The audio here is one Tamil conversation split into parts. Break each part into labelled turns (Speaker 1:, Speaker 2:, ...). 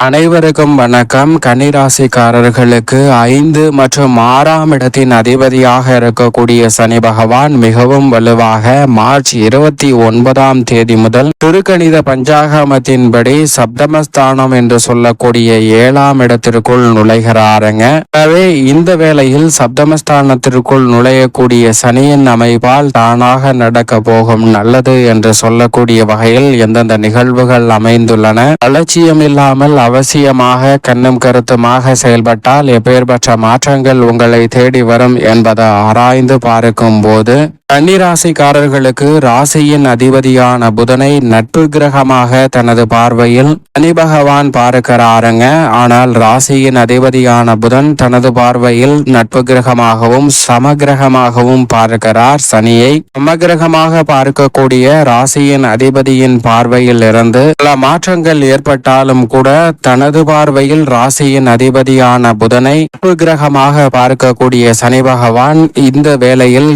Speaker 1: அனைவருக்கும் வணக்கம். கன்னிராசிக்காரர்களுக்கு ஐந்து மற்றும் ஆறாம் இடத்தின் அதிபதியாக இருக்கக்கூடிய சனி பகவான் மிகவும் வலுவாக மார்ச் இருபத்தி ஒன்பதாம் தேதி முதல் திருக்கணித பஞ்சாகமத்தின்படி சப்தமஸ்தானம் என்று சொல்லக்கூடிய ஏழாம் இடத்திற்குள் நுழைகிறாருங்க. எனவே இந்த வேளையில் சப்தமஸ்தானத்திற்குள் நுழையக்கூடிய சனியின் அமைப்பால் தானாக நடக்க போகும் நல்லது என்று சொல்லக்கூடிய வகையில் எந்தெந்த நிகழ்வுகள் அமைந்துள்ளன. அலட்சியம் இல்லாமல் அவசியமாக கண்ணும் கருத்துமாக செயல்பட்டால் எப்பேற்பட்ட மாற்றங்கள் உங்களை தேடி வரும் என்பதை ஆராய்ந்து பார்க்கும் போது கன்னிராசிக்காரர்களுக்கு ராசியின் அதிபதியான புதனை நட்பு கிரகமாக தனது பார்வையில் சனி பகவான் பார்க்கிறாருங்க. ஆனால் ராசியின் அதிபதியான புதன் தனது பார்வையில் நட்பு கிரகமாகவும் சமகிரகமாகவும் பார்க்கிறார். சனியை சமகிரகமாக பார்க்கக்கூடிய ராசியின் அதிபதியின் பார்வையில் இருந்து பல மாற்றங்கள் ஏற்பட்டாலும் கூட தனது பார்வையில் ராசியின் அதிபதியான புதனை நட்பு கிரகமாக பார்க்கக்கூடிய சனி பகவான் இந்த வேளையில்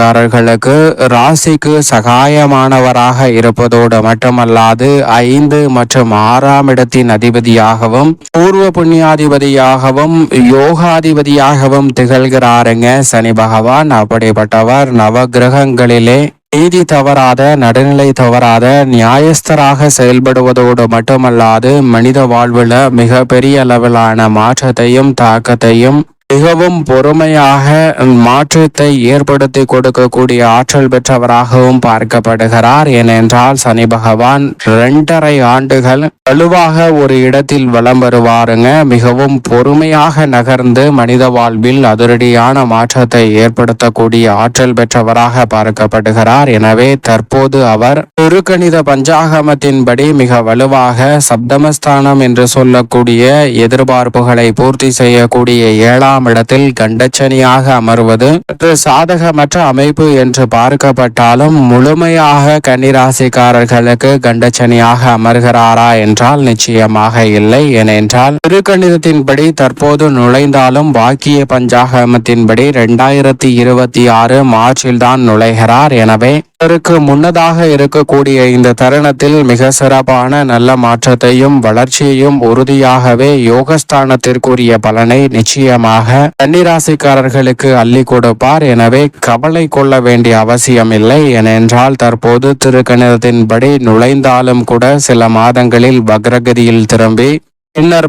Speaker 1: கன்னிராசிக்காரர்களுக்கு ராசிக்கு சகாயமானவராக இருப்பதோடு மட்டுமல்லாது ஐந்து மற்றும் ஆறாம் இடத்தின் அதிபதியாகவும் பூர்வ புண்ணியாதிபதியாகவும் யோகாதிபதியாகவும் திகழ்கிறாருங்க. சனி பகவான் அப்படிப்பட்டவர். நவகிரகங்களிலே நீதி தவறாத நடுநிலை தவறாத நியாயஸ்தராக செயல்படுவதோடு மட்டுமல்லாது மனித வாழ்வில் மிக பெரிய அளவிலான மாற்றத்தையும் தாக்கத்தையும் மிகவும் பொறுமையாக மாற்றத்தை ஏற்படுத்தி கொடுக்கக்கூடிய ஆற்றல் பெற்றவராகவும் பார்க்கப்படுகிறார். ஏனென்றால் சனி பகவான் இரண்டரை ஆண்டுகள் வலுவாக ஒரு இடத்தில் வலம் வருவாருங்க. மிகவும் பொறுமையாக நகர்ந்து மனித வாழ்வில் அதிரடியான மாற்றத்தை ஏற்படுத்தக்கூடிய ஆற்றல் பெற்றவராக பார்க்கப்படுகிறார். எனவே தற்போது அவர் திருக்கணித பஞ்சாகமத்தின்படி மிக வலுவாக சப்தமஸ்தானம் என்று சொல்லக்கூடிய எதிர்பார்ப்புகளை பூர்த்தி செய்யக்கூடிய ஏழாம் இரண்டாம் இடத்தில் கண்டச்சனியாக அமர்வது. சாதகமற்ற அமைப்பு என்று பார்க்கப்பட்டாலும் முழுமையாக கன்னிராசிக்காரர்களுக்கு கண்டச்சனியாக அமர்கிறாரா என்றால் நிச்சயமாக இல்லை ஏனென்றால் திருக்கணிதத்தின்படி தற்போது நுழைந்தாலும் வாக்கிய பஞ்சாகமத்தின்படி இரண்டாயிரத்தி இருபத்தி ஆறு மார்ச்சில்தான் நுழைகிறார். எனவே அவருக்கு முன்னதாக இருக்கக்கூடிய இந்த தருணத்தில் மிக சிறப்பான நல்ல மாற்றத்தையும் வளர்ச்சியையும் உறுதியாகவே யோகஸ்தானத்திற்குரிய பலனை நிச்சயமாக கன்னிராசிக்காரர்களுக்கு அள்ளி கொடுப்பார். எனவே கவலை கொள்ள வேண்டிய அவசியம் இல்லை ஏனென்றால் தற்போது திருக்கணிதத்தின்படி நுழைந்தாலும் கூட சில மாதங்களில் வக்ரகதியில் திரும்பி பின்னர்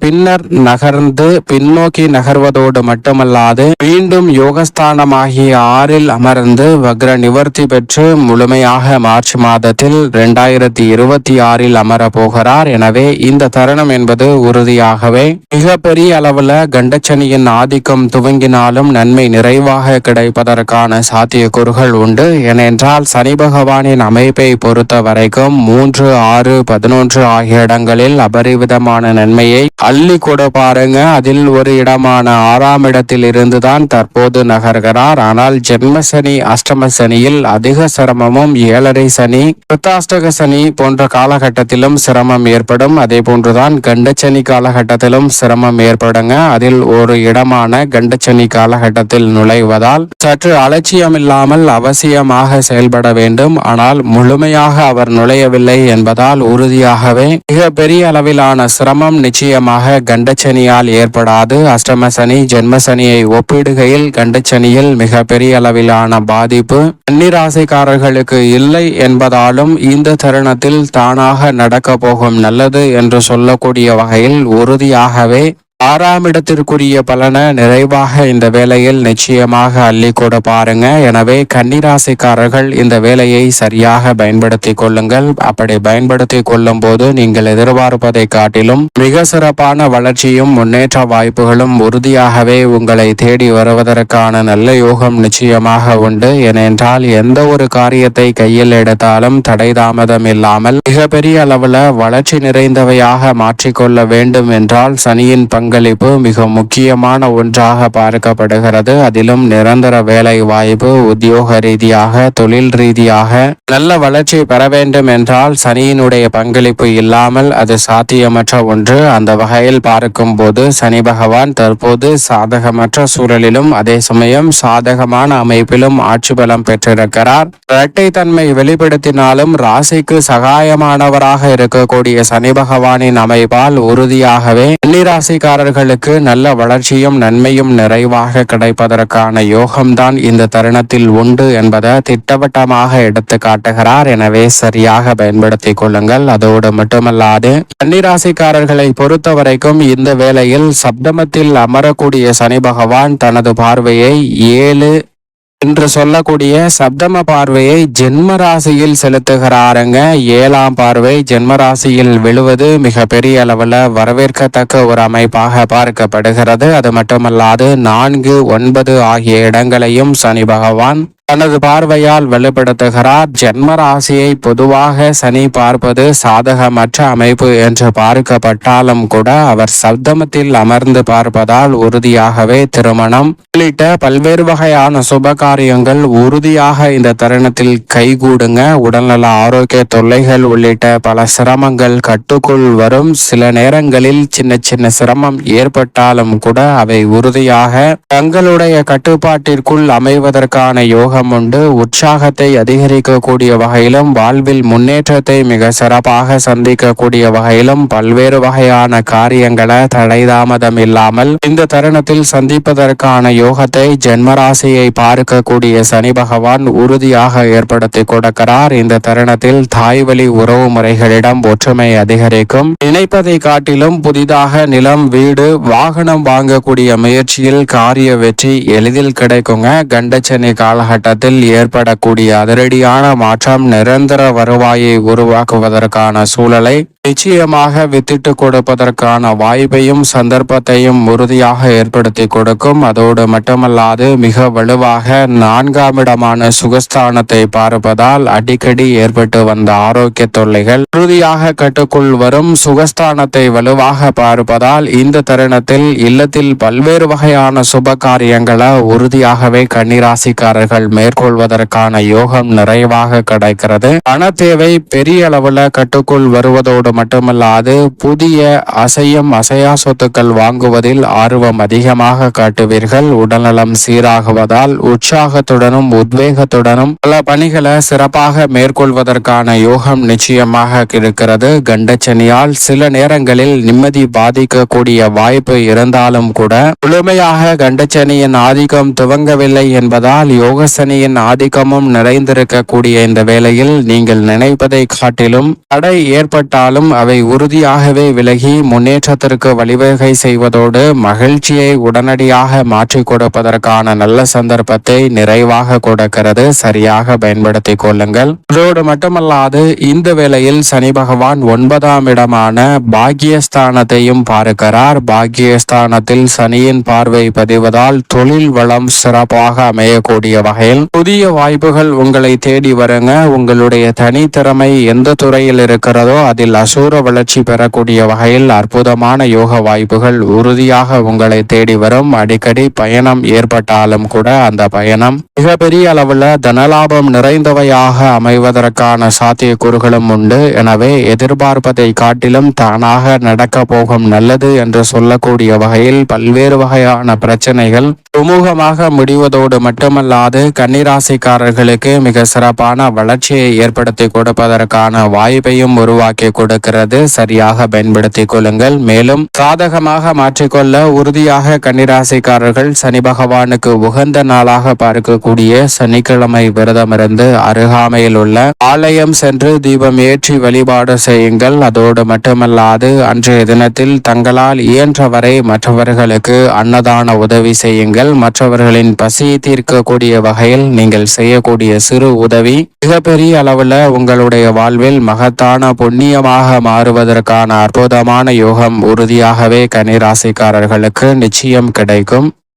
Speaker 1: பின்னர் நகர்ந்து பின்னோக்கி நகர்வதோடு மட்டுமல்லாது மீண்டும் யோகஸ்தானமாகிய ஆறில் அமர்ந்து வக்ர நிவர்த்தி பெற்று முழுமையாக மார்ச் மாதத்தில் இரண்டாயிரத்தி இருபத்தி ஆறில் அமர போகிறார் எனவே இந்த தருணம் என்பது உறுதியாகவே மிக பெரிய அளவுல கண்டச்சனியின் ஆதிக்கம் துவங்கினாலும் நன்மை நிறைவாக கிடைப்பதற்கான சாத்தியக்கூறுகள் உண்டு. ஏனென்றால் சனி பகவானின் அமைப்பை பொறுத்த வரைக்கும் மூன்று ஆறு பதினொன்று ஆகிய இடங்களில் அபரிவித இடமான நன்மையை அள்ளி கூட பாருங்க. அதில் ஒரு இடமான ஆறாம் இடத்தில் இருந்துதான் தற்போது நகர்கிறார். ஆனால் ஜென்ம சனி அஷ்டம சனியில் அதிக சிரமமும் ஏழரை சனி கிருத்தாஷ்டக சனி போன்ற காலகட்டத்திலும் சிரமம் ஏற்படும். அதே போன்றுதான் கண்டச்சனி காலகட்டத்திலும் சிரமம் ஏற்படுங்க. அதில் ஒரு இடமான கண்டச்சனி காலகட்டத்தில் நுழைவதால் சற்று அலட்சியம் இல்லாமல் அவசியமாக செயல்பட வேண்டும். ஆனால் முழுமையாக அவர் நுழையவில்லை என்பதால் உறுதியாகவே மிக பெரிய அளவிலான சிரமம் நிச்சயமாக கண்டச்சனியால் ஏற்படாது. அஷ்டமசனி ஜென்மசனியை ஜென்ம சனியை ஒப்பிடுகையில் கண்டச்சனியில் மிக பெரிய அளவிலான பாதிப்பு கன்னிராசிக்காரர்களுக்கு இல்லை என்பதாலும் இந்த தருணத்தில் தானாக நடக்க போகும் நல்லது என்று சொல்லக்கூடிய வகையில் உறுதியாகவே ஆறாம் இடத்திற்குரிய பலனை நிறைவாக இந்த வேலையில் நிச்சயமாக அள்ளி கூட பாருங்க. எனவே கன்னிராசிக்காரர்கள் இந்த வேலையை சரியாக பயன்படுத்தி கொள்ளுங்கள். அப்படி பயன்படுத்தி கொள்ளும் போது நீங்கள் எதிர்பார்ப்பதை காட்டிலும் மிக சிறப்பான வளர்ச்சியும் முன்னேற்ற வாய்ப்புகளும் உறுதியாகவே உங்களை தேடி வருவதற்கான நல்ல யோகம் நிச்சயமாக உண்டு. ஏனென்றால் எந்த ஒரு காரியத்தை கையில் எடுத்தாலும் தடை தாமதம் இல்லாமல் மிகப்பெரிய அளவுல வளர்ச்சி நிறைந்தவையாக மாற்றிக்கொள்ள வேண்டும் என்றால் சனியின் பங்கு பங்களிப்பு மிக முக்கியமான ஒன்றாக பார்க்கப்படுகிறது. அதிலும் நிரந்தர வேலை வாய்ப்பு உத்தியோக ரீதியாக தொழில் ரீதியாக நல்ல வளர்ச்சி பெற வேண்டும் என்றால் சனியினுடைய பங்களிப்பு இல்லாமல் அது சாத்தியமற்ற ஒன்று. அந்த வகையில் பார்க்கும் போது சனி பகவான் தற்போது சாதகமற்ற சூழலிலும் அதே சமயம் சாதகமான அமைப்பிலும் ஆட்சி பலம் பெற்றிருக்கிறார். இரட்டை தன்மை வெளிப்படுத்தினாலும் ராசிக்கு சகாயமானவராக இருக்கக்கூடிய சனி பகவானின் அமைப்பால் உறுதியாகவே கன்னிராசிக்காரர்களுக்கு நல்ல வளர்ச்சியும் நன்மையும் நிறைவாக கிடைப்பதற்கான யோகம்தான் இந்த தருணத்தில் உண்டு என்பதை திட்டவட்டமாக எடுத்து காட்டுகிறார். எனவே சரியாக பயன்படுத்திக் கொள்ளுங்கள். அதோடு மட்டுமல்லாது கன்னிராசிக்காரர்களை பொறுத்த வரைக்கும் இந்த வேளையில் சப்தமத்தில் அமரக்கூடிய சனி பகவான் தனது பார்வையை ஏழு என்று சொல்லக்கூடிய சப்தம பார்வையை ஜென்ம ராசியில் செலுத்துகிறாருங்க. ஏழாம் பார்வை ஜென்ம ராசியில் விழுவது மிக பெரிய அளவில் வரவேற்கத்தக்க ஒரு அமைப்பாக பார்க்கப்படுகிறது. அது மட்டுமல்லாது நான்கு ஒன்பது ஆகிய இடங்களையும் சனி பகவான் தனது பார்வையால் வெளிப்படுத்துகிறார். ஜென்ம ராசியை பொதுவாக சனி பார்ப்பது சாதகமற்ற அமைப்பு என்று பார்க்கப்பட்டாலும் கூட அவர் சப்தமத்தில் அமர்ந்து பார்ப்பதால் உறுதியாகவே திருமணம் உள்ளிட்ட பல்வேறு வகையான சுப காரியங்கள் உறுதியாக இந்த தருணத்தில் கைகூடுங்க. உடல்நல ஆரோக்கிய தொல்லைகள் உள்ளிட்ட பல சிரமங்கள் கட்டுக்குள் வரும். சில நேரங்களில் சின்ன சின்ன சிரமம் ஏற்பட்டாலும் கூட அவை உறுதியாக தங்களுடைய கட்டுப்பாட்டிற்குள் அமைவதற்கான யோகம் உண்டு. உற்சாகத்தை அதிகரிக்கக்கூடிய வகையிலும் வாழ்வில் முன்னேற்றத்தை மிக சிறப்பாக சந்திக்கக்கூடிய வகையிலும் பல்வேறு வகையான காரியங்களை தடைதாமதம் இல்லாமல் இந்த தருணத்தில் சந்திப்பதற்கான யோகத்தை ஜென்மராசியை பார்க்கக்கூடிய சனி பகவான் உறுதியாக ஏற்படுத்தி கொடுக்கிறார். இந்த தருணத்தில் தாய் வழி உறவு முறைகளிடம் ஒற்றுமை அதிகரிக்கும். நினைப்பதை காட்டிலும் புதிதாக நிலம் வீடு வாகனம் வாங்கக்கூடிய முயற்சியில் காரிய வெற்றி எளிதில் கிடைக்குங்க. கண்டச்சனி மாவட்டத்தில் ஏற்படக்கூடிய அதிரடியான மாற்றம் நிரந்தர வருவாயை உருவாக்குவதற்கான சூழலை நிச்சயமாக வித்திட்டு கொடுப்பதற்கான வாய்ப்பையும் சந்தர்ப்பத்தையும் உறுதியாக ஏற்படுத்தி கொடுக்கும். அதோடு மட்டுமல்லாது மிக வலுவாக நான்காம் இடமான சுகஸ்தானத்தை பார்ப்பதால் அடிக்கடி ஏற்பட்டு வந்த ஆரோக்கிய தொல்லைகள் உறுதியாக கட்டுக்குள் வரும். சுகஸ்தானத்தை வலுவாக பார்ப்பதால் இந்த தருணத்தில் இல்லத்தில் பல்வேறு வகையான சுப காரியங்களை உறுதியாகவே கன்னிராசிக்காரர்கள் மேற்கொள்வதற்கான யோகம் நிறைவாக கிடைக்கிறது. பண தேவை பெரிய அளவுல கட்டுக்குள் வருவதோடு மட்டுமல்லாது புதிய அசையும் அசையா சொத்துக்கள் வாங்குவதில் ஆர்வம் அதிகமாக காட்டுவீர்கள். உடல்நலம் சீராகுவதால் உற்சாகத்துடனும் உத்வேகத்துடனும் பல பணிகளை சிறப்பாக மேற்கொள்வதற்கான யோகம் நிச்சயமாக இருக்கிறது கண்டச்சனியால் சில நேரங்களில் நிம்மதி பாதிக்கக்கூடிய வாய்ப்பு இருந்தாலும் கூட முழுமையாக கண்டச்சனியின் ஆதிக்கம் துவங்கவில்லை என்பதால் யோகசனியின் ஆதிக்கமும் நிறைந்திருக்கக்கூடிய இந்த வேளையில் நீங்கள் நினைப்பதை காட்டிலும் தடை ஏற்பட்டாலும் அவை உறுதியாகவே விலகி முன்னேற்றத்திற்கு வழிவகை செய்வதோடு மகிழ்ச்சியை உடனடியாக மாற்றிக் கொடுப்பதற்கான நல்ல சந்தர்ப்பத்தை நிறைவாக கொடுக்கிறது. சரியாக பயன்படுத்திக் கொள்ளுங்கள். அதோடு மட்டுமல்லாது இந்த வேளையில் சனி பகவான் ஒன்பதாம் இடமான பாக்கியஸ்தானத்தையும் பார்க்கிறார். பாக்கியஸ்தானத்தில் சனியின் பார்வை பதிவதால் தொழில் வளம் சிறப்பாக அமையக்கூடிய வகையில் புதிய வாய்ப்புகள் உங்களை தேடி வருங்க. உங்களுடைய தனித்திறமை எந்த துறையில் இருக்கிறதோ அதில் சூர வளர்ச்சி பெறக்கூடிய வகையில் அற்புதமான யோக வாய்ப்புகள் உறுதியாக உங்களை தேடி வரும். அடிக்கடி பயணம் ஏற்பட்டாலும் கூட அந்த பயணம் மிகப்பெரிய அளவில் தனலாபம் நிறைந்தவையாக அமைவதற்கான சாத்தியக்கூறுகளும் உண்டு. எனவே எதிர்பார்ப்பதை காட்டிலும் தானாக நடக்க போகும் நல்லது என்று சொல்லக்கூடிய வகையில் பல்வேறு வகையான பிரச்சனைகள் சுமூகமாக முடிவதோடு மட்டுமல்லாது கன்னிராசிக்காரர்களுக்கு மிக சிறப்பான வளர்ச்சியை ஏற்படுத்தி கொடுப்பதற்கான வாய்ப்பையும் உருவாக்கி கொடுக்க இருக்கிறது. சரியாக பயன்படுத்திக் கொள்ளுங்கள். மேலும் சாதகமாக மாற்றிக்கொள்ள உறுதியாக கன்னிராசிக்காரர்கள் சனி பகவானுக்கு உகந்த நாளாக பார்க்கக்கூடிய சனிக்கிழமை விரதமிருந்து அருகாமையில் உள்ள ஆலயம் சென்று தீபம் ஏற்றி வழிபாடு செய்யுங்கள். அதோடு மட்டுமல்லாது அன்றைய தினத்தில் தங்களால் இயன்றவரை மற்றவர்களுக்கு அன்னதான உதவி செய்யுங்கள். மற்றவர்களின் பசியை தீர்க்கக்கூடிய வகையில் நீங்கள் செய்யக்கூடிய சிறு உதவி மிகப்பெரிய அளவுல உங்களுடைய வாழ்வில் மகத்தான புண்ணியமாக மாறுவதற்கான அற்புதமான யோகம் உறுதியாகவே கன்னிராசிக்காரர்களுக்கு நிச்சயம் கிடைக்கும்.